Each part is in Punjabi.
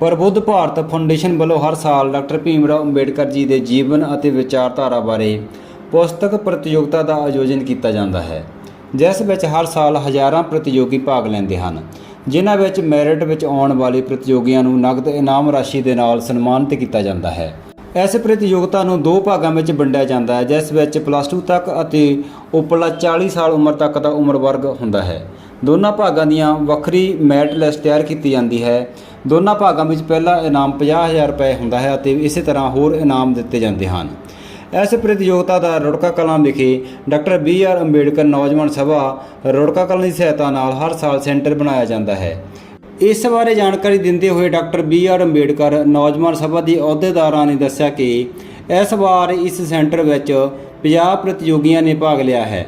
ਪ੍ਰਬੁੱਧ ਭਾਰਤ ਫਾਊਂਡੇਸ਼ਨ ਵੱਲੋਂ ਹਰ ਸਾਲ ਡਾਕਟਰ ਭੀਮ ਰਾਓ ਅੰਬੇਡਕਰ ਜੀ ਦੇ ਜੀਵਨ ਅਤੇ ਵਿਚਾਰਧਾਰਾ ਬਾਰੇ ਪੁਸਤਕ ਪ੍ਰਤੀਯੋਗਤਾ ਦਾ ਆਯੋਜਨ ਕੀਤਾ ਜਾਂਦਾ ਹੈ, ਜਿਸ ਵਿੱਚ ਹਰ ਸਾਲ ਹਜ਼ਾਰਾਂ ਪ੍ਰਤੀਯੋਗੀ ਭਾਗ ਲੈਂਦੇ ਹਨ। ਜਿਨ੍ਹਾਂ ਵਿੱਚ ਮੈਰਿਟ ਵਿੱਚ ਆਉਣ ਵਾਲੇ ਪ੍ਰਤੀਯੋਗੀਆਂ ਨੂੰ ਨਗਦ ਇਨਾਮ ਰਾਸ਼ੀ ਦੇ ਨਾਲ ਸਨਮਾਨਿਤ ਕੀਤਾ ਜਾਂਦਾ ਹੈ। ਇਸ ਪ੍ਰਤੀਯੋਗਤਾ ਨੂੰ ਦੋ ਭਾਗਾਂ ਵਿੱਚ ਵੰਡਿਆ ਜਾਂਦਾ ਹੈ, ਜਿਸ ਵਿੱਚ ਪਲੱਸ 2 ਤੱਕ ਅਤੇ ਉਪਰਲਾ 40 ਸਾਲ ਉਮਰ ਤੱਕ ਦਾ ਉਮਰ ਵਰਗ ਹੁੰਦਾ ਹੈ। ਦੋਨਾਂ ਭਾਗਾਂ ਦੀਆਂ ਵੱਖਰੀ ਮੈਰਿਟ ਲਿਸਟ ਤਿਆਰ ਕੀਤੀ ਜਾਂਦੀ ਹੈ। ਦੋਨਾਂ ਭਾਗਾਂ ਵਿੱਚ ਪਹਿਲਾ ਇਨਾਮ 50000 ਰੁਪਏ ਹੁੰਦਾ ਹੈ ਅਤੇ ਇਸੇ ਤਰ੍ਹਾਂ ਹੋਰ ਇਨਾਮ ਦਿੱਤੇ ਜਾਂਦੇ ਹਨ। ਇਸ ਪ੍ਰਤੀਯੋਗਤਾ ਦਾ ਰੁੜਕਾ ਕਲਾਂ ਵਿਖੇ ਡਾਕਟਰ ਬੀ ਆਰ ਅੰਬੇਡਕਰ ਨੌਜਵਾਨ ਸਭਾ ਰੁੜਕਾ ਕਲਾਂ ਦੀ ਸਹਾਇਤਾ ਨਾਲ ਹਰ ਸਾਲ ਸੈਂਟਰ ਬਣਾਇਆ ਜਾਂਦਾ ਹੈ। ਇਸ ਬਾਰੇ ਜਾਣਕਾਰੀ ਦਿੰਦੇ ਹੋਏ ਡਾਕਟਰ ਬੀ ਆਰ ਅੰਬੇਡਕਰ ਨੌਜਵਾਨ ਸਭਾ ਦੇ ਅਹੁਦੇਦਾਰਾਂ ਨੇ ਦੱਸਿਆ ਕਿ ਇਸ ਵਾਰ ਇਸ ਸੈਂਟਰ ਵਿੱਚ 50 ਪ੍ਰਤੀਯੋਗੀਆਂ ਨੇ ਭਾਗ ਲਿਆ ਹੈ।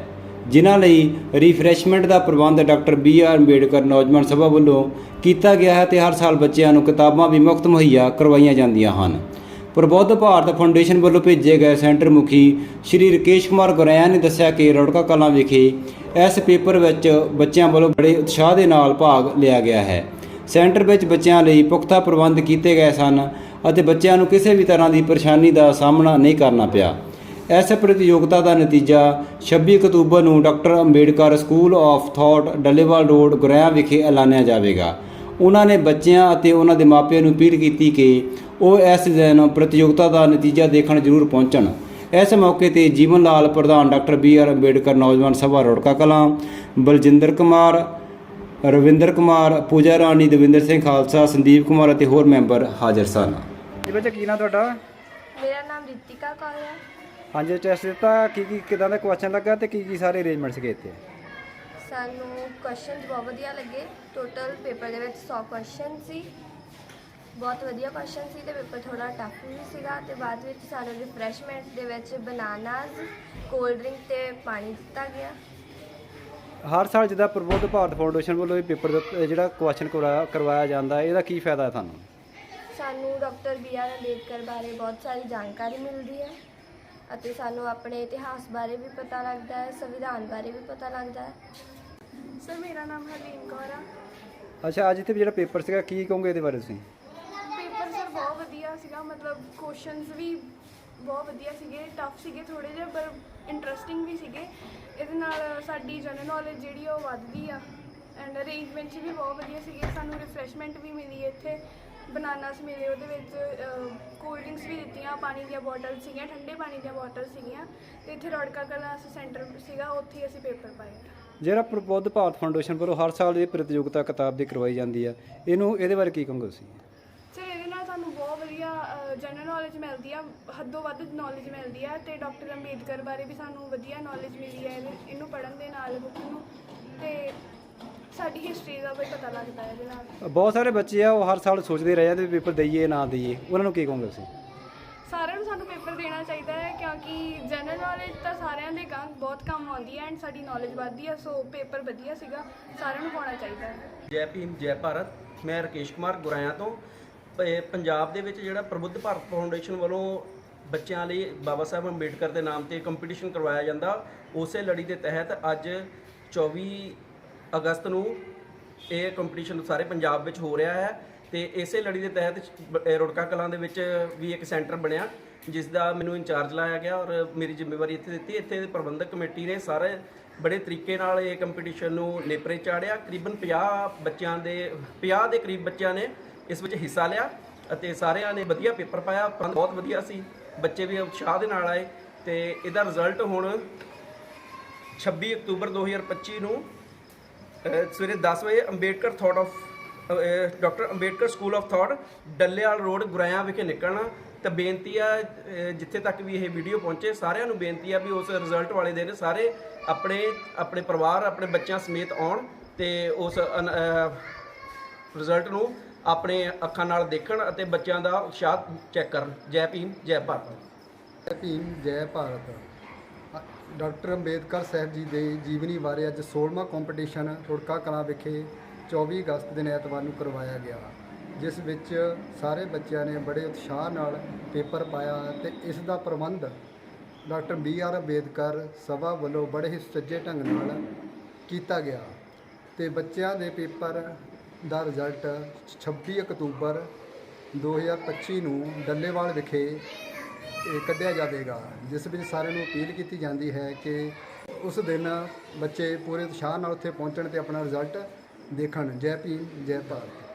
ਜਿਨ੍ਹਾਂ ਲਈ ਰਿਫਰੈਸ਼ਮੈਂਟ ਦਾ ਪ੍ਰਬੰਧ ਡਾਕਟਰ ਬੀ ਆਰ ਅੰਬੇਡਕਰ ਨੌਜਵਾਨ ਸਭਾ ਵੱਲੋਂ ਕੀਤਾ ਗਿਆ ਹੈ ਤੇ ਹਰ ਸਾਲ ਬੱਚਿਆਂ ਨੂੰ ਕਿਤਾਬਾਂ ਵੀ ਮੁਫਤ ਮੁਹੱਈਆ ਕਰਵਾਈਆਂ ਜਾਂਦੀਆਂ ਹਨ। ਪ੍ਰਬੁੱਧ ਭਾਰਤ ਫਾਊਂਡੇਸ਼ਨ ਵੱਲੋਂ ਭੇਜੇ ਗਏ ਸੈਂਟਰ ਮੁਖੀ ਸ਼੍ਰੀ ਰਕੇਸ਼ ਕੁਮਾਰ ਗੁਰੈਆ ਨੇ ਦੱਸਿਆ ਕਿ ਰੌੜਕਾ ਕਲਾਂ ਵਿਖੇ ਇਸ ਪੇਪਰ ਵਿੱਚ ਬੱਚਿਆਂ ਵੱਲੋਂ ਬੜੇ ਉਤਸ਼ਾਹ ਦੇ ਨਾਲ ਭਾਗ ਲਿਆ ਗਿਆ ਹੈ। ਸੈਂਟਰ ਵਿੱਚ ਬੱਚਿਆਂ ਲਈ ਪੁਖਤਾ ਪ੍ਰਬੰਧ ਕੀਤੇ ਗਏ ਸਨ ਅਤੇ ਬੱਚਿਆਂ ਨੂੰ ਕਿਸੇ ਵੀ ਤਰ੍ਹਾਂ ਦੀ ਪਰੇਸ਼ਾਨੀ ਦਾ ਸਾਹਮਣਾ ਨਹੀਂ ਕਰਨਾ ਪਿਆ। ਇਸ ਪ੍ਰਤੀਯੋਗਤਾ ਦਾ ਨਤੀਜਾ 26 ਅਕਤੂਬਰ ਨੂੰ doctor Ambedkar school of thought Dallewal road Guraya ਵਿਖੇ ਐਲਾਨਿਆ ਜਾਵੇਗਾ। ਉਹਨਾਂ ਨੇ ਬੱਚਿਆਂ ਅਤੇ ਉਹਨਾਂ ਦੇ ਮਾਪਿਆਂ ਨੂੰ ਅਪੀਲ ਕੀਤੀ ਕਿ ਉਹ ਇਸ ਦਿਨ ਪ੍ਰਤੀਯੋਗਤਾ ਦਾ ਨਤੀਜਾ ਦੇਖਣ ਜ਼ਰੂਰ ਪਹੁੰਚਣ। ਇਸ ਮੌਕੇ ਤੇ ਜੀਵਨ ਲਾਲ ਪ੍ਰਧਾਨ ਡਾਕਟਰ ਬੀ ਆਰ ਅੰਬੇਡਕਰ ਨੌਜਵਾਨ ਸਭਾ ਰੋੜਕਾ ਕਲਾਂ ਬਲਜਿੰਦਰ ਕੁਮਾਰ ਰਵਿੰਦਰ ਕੁਮਾਰ ਪੂਜਾ ਰਾਣੀ ਦਵਿੰਦਰ ਸਿੰਘ ਖਾਲਸਾ ਸੰਦੀਪ ਕੁਮਾਰ ਅਤੇ ਹੋਰ ਮੈਂਬਰ ਹਾਜ਼ਰ ਸਨ। ਜੀ ਬੱਚਾ ਕੀ ਨਾਂ ਤੁਹਾਡਾ? ਮੇਰਾ ਨਾਮ ਰਿਤਿਕਾ ਕੌਰ ਹੈ। ਹਾਂਜੀ ਟੈਸਟ ਦਿੱਤਾ ਕੀ ਕੀ ਕਿਦਾਂ ਦਾ ਕੁਐਸਚਨ ਲੱਗਾ ਤੇ ਕੀ ਕੀ ਸਾਰੇ ਅਰੇਂਜਮੈਂਟਸ ਕੀਤੇ? ਇੱਥੇ ਸਾਨੂੰ ਕੁਐਸਚਨਸ ਬਹੁਤ ਵਧੀਆ ਲੱਗੇ। ਟੋਟਲ ਪੇਪਰ ਦੇ ਵਿੱਚ 100 ਕੁਐਸਚਨ ਸੀ। ਬਹੁਤ ਵਧੀਆ ਕੁਐਸਚਨ ਸੀ ਤੇ ਪੇਪਰ ਥੋੜਾ ਟਫ ਵੀ ਸੀਗਾ ਤੇ ਬਾਅਦ ਵਿੱਚ ਸਾਨੂੰ ਰਿਫਰੈਸ਼ਮੈਂਟ ਦੇ ਵਿੱਚ ਬਨਾਨਾਸ ਕੋਲਡ ਡਰਿੰਕ ਤੇ ਪਾਣੀ ਦਿੱਤਾ ਗਿਆ। ਹਰ ਸਾਲ ਜਿੱਦਾਂ ਪ੍ਰਬੁੱਧ ਭਾਰਤ ਫਾਊਂਡੇਸ਼ਨ ਵੱਲੋਂ ਇਹ ਪੇਪਰ ਜਿਹੜਾ ਕੁਐਸਚਨ ਕਰਵਾਇਆ ਜਾਂਦਾ ਇਹਦਾ ਕੀ ਫਾਇਦਾ ਹੈ ਤੁਹਾਨੂੰ? ਸਾਨੂੰ ਡਾਕਟਰ ਬੀ ਆਰ ਅੰਬੇਡਕਰ ਬਾਰੇ ਬਹੁਤ ਸਾਰੀ ਜਾਣਕਾਰੀ ਮਿਲਦੀ ਹੈ। ਅਤੇ ਸਾਨੂੰ ਆਪਣੇ ਇਤਿਹਾਸ ਬਾਰੇ ਵੀ ਪਤਾ ਲੱਗਦਾ ਹੈ ਸੰਵਿਧਾਨ ਬਾਰੇ ਵੀ ਪਤਾ ਲੱਗਦਾ ਹੈ। ਸਰ ਮੇਰਾ ਨਾਮ ਹਰਲੀਨ ਕੌਰ ਆ। ਅੱਛਾ ਅੱਜ ਇੱਥੇ ਜਿਹੜਾ ਪੇਪਰ ਸੀਗਾ ਕੀ ਕਹੋਗੇ ਇਹਦੇ ਬਾਰੇ ਤੁਸੀਂ? ਪੇਪਰ ਸਰ ਬਹੁਤ ਵਧੀਆ ਸੀਗਾ ਮਤਲਬ ਕੁਐਸਚਨਸ ਵੀ ਬਹੁਤ ਵਧੀਆ ਸੀਗੇ ਟਫ ਸੀਗੇ ਥੋੜੇ ਜਿਹੇ ਪਰ ਇੰਟਰਸਟਿੰਗ ਵੀ ਸੀਗੇ। ਇਹਦੇ ਨਾਲ ਸਾਡੀ ਜਨਰਲ ਨੌਲੇਜ ਜਿਹੜੀ ਆ ਉਹ ਵੱਧਦੀ ਆ। ਐਂਡ ਅਰੇਂਜਮੈਂਟ ਵੀ ਬਹੁਤ ਵਧੀਆ ਸੀਗੇ ਸਾਨੂੰ ਰਿਫਰੈਸ਼ਮੈਂਟ ਵੀ ਮਿਲੀ ਇੱਥੇ। ਬਨਾਨਾਸ ਮਿਲੇ ਉਹਦੇ ਵਿੱਚ ਕੋਲਡ ਡਰਿੰਕਸ ਦਿੱਤੀਆਂ ਪਾਣੀ ਦੀਆਂ ਬੋਟਲ ਸੀਗੀਆਂ ਠੰਡੇ ਪਾਣੀ ਦੀਆਂ ਬੋਟਲ ਸੀਗੀਆਂ ਤੇ ਇੱਥੇ ਰੋੜਕਾ ਕਲਾ ਸੈਂਟਰ ਸੀਗਾ ਉੱਥੇ ਹੀ ਅਸੀਂ ਪੇਪਰ ਪਾਏ। ਜਿਹੜਾ ਪ੍ਰਬੁੱਧ ਭਾਰਤ ਫਾਊਂਡੇਸ਼ਨ ਵੱਲੋਂ ਹਰ ਸਾਲ ਇਹ ਪ੍ਰਤੀਯੋਗਤਾ ਕਿਤਾਬ ਦੀ ਕਰਵਾਈ ਜਾਂਦੀ ਆ ਇਹਨੂੰ ਇਹਦੇ ਬਾਰੇ ਕੀ ਕਹੋਗੇ ਤੁਸੀਂ? ਸਰ ਇਹਦੇ ਨਾਲ ਸਾਨੂੰ ਬਹੁਤ ਵਧੀਆ ਜਨਰਲ ਨੌਲੇਜ ਮਿਲਦੀ ਆ ਹੱਦੋਂ ਵੱਧ ਨੌਲੇਜ ਮਿਲਦੀ ਆ ਤੇ ਡਾਕਟਰ ਅੰਬੇਦਕਰ ਬਾਰੇ ਵੀ ਸਾਨੂੰ ਵਧੀਆ ਨੌਲੇਜ ਮਿਲੀ ਇਹਦੇ- ਇਹਨੂੰ ਪੜ੍ਹਨ ਦੇ ਨਾਲ ਬੁੱਕ ਨੂੰ ਤੇ ਸਾਡੀ ਹਿਸਟਰੀ ਦਾ ਵੀ ਪਤਾ ਲੱਗਦਾ ਹੈ ਇਹਦੇ ਨਾਲ। ਬਹੁਤ ਸਾਰੇ ਬੱਚੇ ਆ ਉਹ ਹਰ ਸਾਲ ਸੋਚਦੇ ਰਹਿ ਜਾਂਦੇ ਪੇਪਰ ਦਈਏ ਨਾ ਦਈਏ ਉਹਨਾਂ ਨੂੰ ਕੀ ਕਹੋਗੇ ਤੁਸੀਂ? ਸਾਨੂੰ ਪੇਪਰ ਦੇਣਾ ਚਾਹੀਦਾ ਹੈ, ਕਿਉਂਕਿ ਜਨਰਲ ਨੌਲੇਜ ਤਾਂ ਸਾਰਿਆਂ ਦੇ ਕੰਮ ਬਹੁਤ ਕੰਮ ਆਉਂਦੀ ਹੈ ਐਂਡ ਸਾਡੀ ਨੌਲੇਜ ਵੱਧਦੀ ਹੈ ਸੋ ਪੇਪਰ ਵਧੀਆ ਸੀਗਾ, ਸਾਰਿਆਂ ਨੂੰ ਪਾਉਣਾ ਚਾਹੀਦਾ ਹੈ। ਜੈ ਭੀਮ, ਜੈ ਭਾਰਤ, ਮੈਂ ਰਕੇਸ਼ ਕੁਮਾਰ ਗੁਰਾਇਆ ਤੋਂ। ਪ- ਪੰਜਾਬ ਦੇ ਵਿੱਚ ਜਿਹੜਾ ਪ੍ਰਬੁੱਧ ਭਾਰਤ ਫਾਊਂਡੇਸ਼ਨ ਵੱਲੋਂ ਬੱਚਿਆਂ ਲਈ ਬਾਬਾ ਸਾਹਿਬ ਅੰਬੇਡਕਰ ਦੇ ਨਾਮ ਤੇ ਕੰਪੀਟੀਸ਼ਨ ਕਰਵਾਇਆ ਜਾਂਦਾ, ਉਸੇ ਲੜੀ ਦੇ ਤਹਿਤ ਅੱਜ 24 ਅਗਸਤ ਨੂੰ ਇਹ ਕੰਪੀਟੀਸ਼ਨ ਸਾਰੇ ਪੰਜਾਬ ਵਿੱਚ ਹੋ ਰਿਹਾ ਹੈ। ਤੇ ਇਸੇ ਲੜੀ ਦੇ ਤਹਿਤ ਬ- ਰੁੜਕਾ ਕਲਾਂ ਦੇ ਵਿੱਚ ਵੀ ਇੱਕ ਸੈਂਟਰ ਬਣਿਆ ਜਿਸ ਦਾ ਮੈਨੂੰ ਇੰਚਾਰਜ ਲਾਇਆ ਗਿਆ ਔਰ ਮੇਰੀ ਜ਼ਿੰਮੇਵਾਰੀ ਇੱਥੇ ਦਿੱਤੀ। ਇੱਥੇ ਪ੍ਰਬੰਧਕ ਕਮੇਟੀ ਨੇ ਸਾਰੇ ਬੜੇ ਤਰੀਕੇ ਨਾਲ ਇਹ ਕੰਪੀਟੀਸ਼ਨ ਨੂੰ ਨੇਪਰੇ ਚਾੜਿਆ। ਕਰੀਬਨ 50 ਬੱਚਿਆਂ ਦੇ 50 ਦੇ ਕਰੀਬ ਬੱਚਿਆਂ ਨੇ ਇਸ ਵਿੱਚ ਹਿੱਸਾ ਲਿਆ ਅਤੇ ਸਾਰਿਆਂ ਨੇ ਵਧੀਆ ਪੇਪਰ ਪਾਇਆ। ਪ੍ਰਬੰਧ ਬਹੁਤ ਵਧੀਆ ਸੀ। ਬੱਚੇ ਵੀ ਉਤਸ਼ਾਹ ਦੇ ਨਾਲ ਆਏ ਤੇ ਇਹਦਾ ਰਿਜ਼ਲਟ ਹੁਣ 26 ਅਕਤੂਬਰ 2025 ਨੂੰ ਸਵੇਰੇ 10 ਵਜੇ Ambedkar thought of doctor Ambedkar school of thought, Dallewal road, Guraya ਵਿਖੇ ਨਿਕਲਣਾ। ਤਾਂ ਬੇਨਤੀ ਆ ਜਿੱਥੇ ਤੱਕ ਵੀ ਇਹ ਵੀਡੀਓ ਪਹੁੰਚੇ, ਸਾਰਿਆਂ ਨੂੰ ਬੇਨਤੀ ਆ ਵੀ ਉਸ ਰਿਜ਼ਲਟ ਵਾਲੇ ਦਿਨ ਸਾਰੇ ਆਪਣੇ ਆਪਣੇ ਪਰਿਵਾਰ, ਆਪਣੇ ਬੱਚਿਆਂ ਸਮੇਤ ਆਉਣ ਤੇ ਉਸ ਰਿਜ਼ਲਟ ਨੂੰ ਆਪਣੇ ਅੱਖਾਂ ਨਾਲ ਦੇਖਣ ਅਤੇ ਬੱਚਿਆਂ ਦਾ ਉਤਸ਼ਾਹ ਚੈੱਕ ਕਰਨ। ਜੈ ਭੀਮ, ਜੈ ਭਾਰਤ। ਜੈ ਭੀਮ, ਜੈ ਭਾਰਤ। ਡਾਕਟਰ ਅੰਬੇਦਕਰ ਸਾਹਿਬ ਜੀ ਦੇ ਜੀਵਨੀ ਬਾਰੇ ਅੱਜ 16ਵਾਂ ਕੰਪੀਟੀਸ਼ਨ ਰੁੜਕਾ ਕਲਾ ਵਿਖੇ 24 ਅਗਸਤ ਦਿਨ ਐਤਵਾਰ ਨੂੰ ਕਰਵਾਇਆ ਗਿਆ। ਜਿਸ ਵਿੱਚ ਸਾਰੇ ਬੱਚਿਆਂ ਨੇ ਬੜੇ ਉਤਸ਼ਾਹ ਨਾਲ ਪੇਪਰ ਪਾਇਆ ਤੇ ਇਸ ਦਾ ਪ੍ਰਬੰਧ ਡਾਕਟਰ ਬੀ ਆਰ ਅੰਬੇਦਕਰ ਸਭਾ ਵੱਲੋਂ ਬੜੇ ਹੀ ਸੁਚੱਜੇ ਢੰਗ ਨਾਲ ਕੀਤਾ ਗਿਆ ਤੇ ਬੱਚਿਆਂ ਦੇ ਪੇਪਰ ਦਾ ਰਿਜ਼ਲਟ 26 ਅਕਤੂਬਰ 2025 ਨੂੰ ਡੱਲੇਵਾਲ ਵਿਖੇ ਕੱਢਿਆ ਜਾਵੇਗਾ, ਜਿਸ ਵਿੱਚ ਸਾਰਿਆਂ ਨੂੰ ਅਪੀਲ ਕੀਤੀ ਜਾਂਦੀ ਹੈ ਕਿ ਉਸ ਦਿਨ ਬੱਚੇ ਪੂਰੇ ਉਤਸ਼ਾਹ ਨਾਲ ਉੱਥੇ ਪਹੁੰਚਣ ਤੇ ਆਪਣਾ ਰਿਜ਼ਲਟ ਦੇਖਣ ਜੈ ਭੀਮ ਜੈ ਭਾਰਤ।